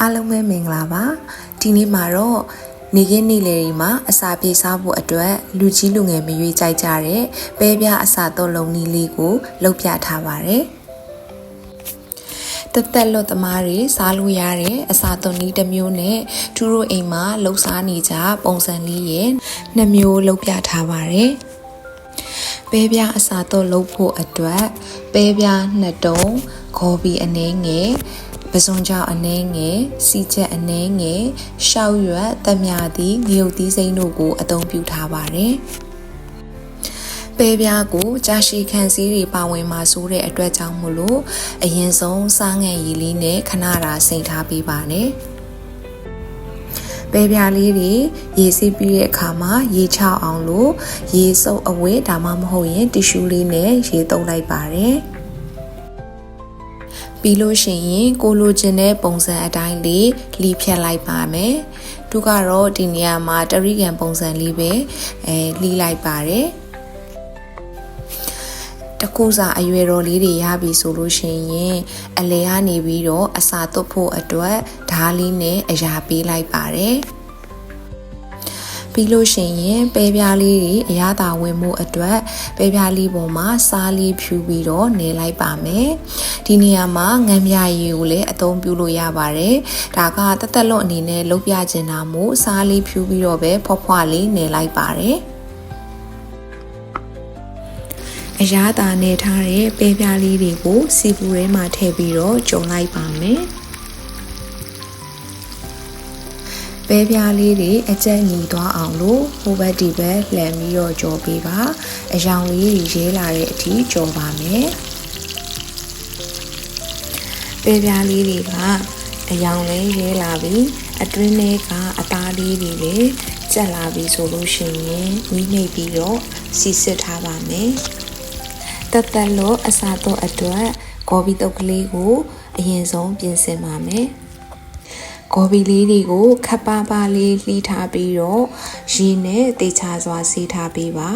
အားလုံးပဲမင်္ဂလာပါဒီနေ့မှာတော့နေကင်းနေ့လေဒီမှာအစာပြေစားဖို့အတွက်လူကြီးလူငယ်မရွေးကြိုက်ကြတဲ့ပဲပြအစာတော့လုံးနီးလေးကိုလုပ်ပြထားပါတယ်တက်တက်လွတ်သမားတွေစားလို့ရတဲ့အစာသွန်နီးတစ်မျိုးနဲ့သူတို့အိမ်မှာလှုပ်ရှားနေကြပုံစံလေးရဲ့နှစ်မျိုးလုပ်ပြထားပါတယ်ပဲပြအစာတော့လုပ်ဖို့အတွက်ပဲပြနှစ်တုံးခေါ်ပြီးအနေငယ် ပစုံကြောင့်အနေငယ်စီချက်အနေငယ်ရှောက်ရွက်တမြသည်ငရုတ်သီးစိမ့်တို့ကိုအသုံးပြုထားပါတယ်ပဲပြားကိုကြာရှည်ခံစည်းတွေပါဝင်မှာဆိုတဲ့အတွက်ကြောင့်မို့လို့အရင်ဆုံးစားငံရည်လေးနဲ့ခဏတာစိန်ထားပေးပါနဲ့ပဲပြားလေးတွေရေစီးပြီးတဲ့အခါမှာရေချအောင်လို့ရေစုပ်အဝတ်ဒါမှမဟုတ်ရင်တီရှူးလေးနဲ့ရေသုံးလိုက်ပါတယ် ပြီးလို့ရှိရင်ကိုလိုချင်တဲ့ပုံစံအတိုင်းလေးလီဖြတ်လိုက်ပါမယ်။သူကတော့ဒီနေရာမှာတရိကန်ပုံစံလေးပဲအဲလီလိုက်ပါတယ်။တကူစာအရွယ်တော်လေးတွေရပြီဆိုလို့ရှိရင်အလဲကနေပြီးတော့အစာသွတ်ဖို့အတွက်ဓားလေးနဲ့အရာပေးလိုက်ပါတယ်။ ပြီးလို့ရှိရင်ပဲပြားလေးတွေအရသာဝင်မှုအတွက်ပဲပြားလေးပေါ်မှာစားလေးဖြူပြီးတော့နေလိုက်ပါမယ်ဒီနေရာမှာငံမြရည်ကိုလည်းအသုံးပြုလို့ရပါတယ်ဒါကတသက်လွတ်အနေနဲ့လုပ်ပြချင်တာမို့စားလေးဖြူပြီးတော့ပဲဖွားဖွားလေးနေလိုက်ပါတယ်အရာသာနေထားတဲ့ပဲပြားလေးတွေကိုစီပူထဲမှာထည့်ပြီးတော့ကြုံလိုက်ပါမယ် ပဲပြားလေးတွေအကျက်ညီသွားအောင်လို့ဟိုဘက်ဒီဘက်လှန်ပြီးတော့ကြော်ပေးပါအယောင်လေးတွေရေးလာတဲ့အထိကြော်ပါမယ်ပဲပြားလေးတွေကအယောင်လေးရေးလာပြီးအတွင်းထဲကအသားလေးတွေလည်းကျက်လာပြီဆိုလို့ရှိရင်ဝီးနှိပ်ပြီးတော့စီစစ်ထားပါမယ်တက်တက်လို့အစာတော့အတွက်ဂေါ်ဘီတုပ်ကလေးကိုအရင်ဆုံးပြင်ဆင်ပါမယ် ဂေါ်ဘီလေးတွေကိုခပ်ပါပါလေးလှီးထားပြီးတော့ရေနဲ့တေချာစွာစီးထားပေးပါ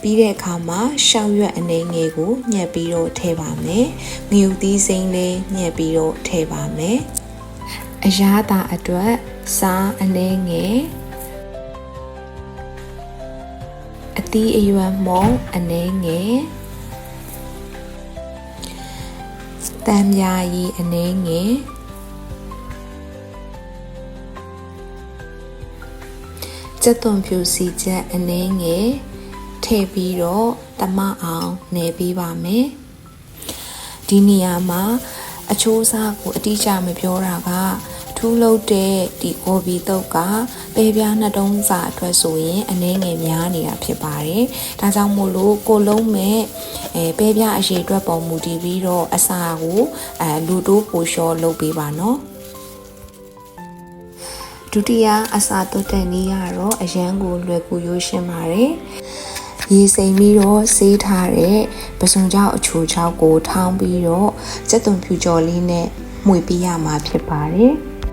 ပြီးတဲ့အခါမှာရှောက်ရွက်အနေငယ်ကိုညှက်ပြီးတော့ထည့်ပါမယ်ငရုတ်သီးစိမ်းလေးညှက်ပြီးတော့ထည့်ပါမယ်အရာသာအတွက်စားအနေငယ်အသီးအရွက်မုံအနေငယ်တံမြာရီအနေငယ် စက်သွန်ဖြူစီချက်အနှဲငယ်ထည့်ပြီးတော့တမအောင်နေပေးပါမယ်ဒီနေရာမှာအချိုးစားကိုအတိအကျမပြောတာကထူးလို့တဲ့ဒီကိုဘီတုတ်ကပေပြားနှစ်တုံးစာအတွက်ဆိုရင်အနှဲငယ်များနေတာဖြစ်ပါတယ်။ဒါကြောင့်မို့လို့ကိုလုံးမဲ့အဲပေပြားအရေးအတွက်ပုံမူတည်ပြီးတော့အစာကိုအဲလူတိုးပိုလျှော်လုပ်ပေးပါနော်။ ဒုတိယအစာတုတ်တဲ့နည်းကတော့အရန်ကိုလွယ်ကူရိုးရှင်းပါတယ်။ရေစိမ်ပြီးတော့ဆေးထားတဲ့ပစုံကြောက်အချိုချောက်ကိုထောင်းပြီးတော့စက်သွန်ဖြူကြော်လေးနဲ့မှွေပေးရမှာဖြစ်ပါတယ်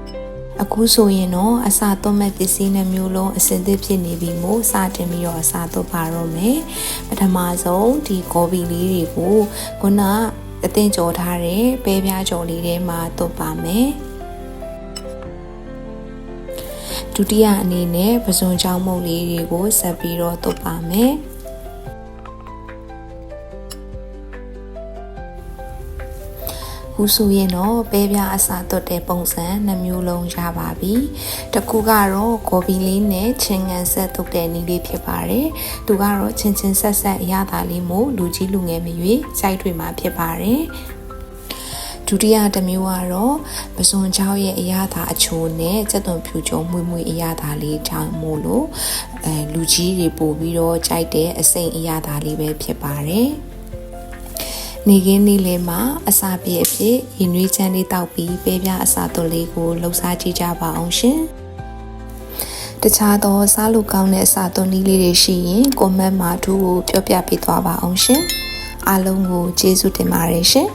။အခုဆိုရင်တော့အစာသွတ်မဲ့ပစ္စည်းနှမျိုးလုံးအစင်သစ်ဖြစ်နေပြီမို့စတင်ပြီးတော့အစာသွတ်ပါတော့မယ်။ပထမဆုံးဒီကော်ပီလေးတွေကိုခုနအသင်ကြော်ထားတဲ့ပဲပြားကြော်လေးထဲမှာသွတ်ပါမယ်။ ဒုတိယအနေနဲ့ပဇွန်ချောင်းမုတ်လေးတွေကိုဆက်ပြီးတော့တုပ်ပါမယ်ခုဆိုရင်တော့ပဲပြအစာသွတ်တဲ့ပုံစံနှမျိုးလုံးရပါပြီ။တစ်ခုကတော့ဂေါ်ဘီလေးနဲ့ချင်းငံဆက်သွတ်တဲ့နည်းလေးဖြစ်ပါတယ်။သူကတော့ချင်းချင်းဆက်ဆက်အရသာလေးမို့လူကြီးလူငယ်မရွေးစိုက်ထွေမှာဖြစ်ပါတယ်။ ဒုတိယတစ်မျိုးကတော့ပစွန်ချောင်းရဲ့အရာသာအချိုနဲ့စက်သွန်ဖြူချုံမွေမွေအရာသာလေးချောင်းမို့လို့အဲလူကြီးတွေပို့ပြီးတော့ကြိုက်တဲ့အစိမ့်အရာသာလေးပဲဖြစ်ပါတယ်နေကင်းနေ့လေးမှာအစာပြည့်အဖြစ်ရင်နွေးချမ်းလေးတောက်ပြီးပဲပြအစာသွလေးကိုလှုပ်ရှားကြည့်ကြပါအောင်ရှင်တခြားသောစားလို့ကောင်းတဲ့အစာသွနည်းလေးတွေရှိရင်ကွန်မန့်မှာထူးကိုပြောပြပေးသွားပါအောင်ရှင်အားလုံးကိုကျေးဇူးတင်ပါတယ်ရှင်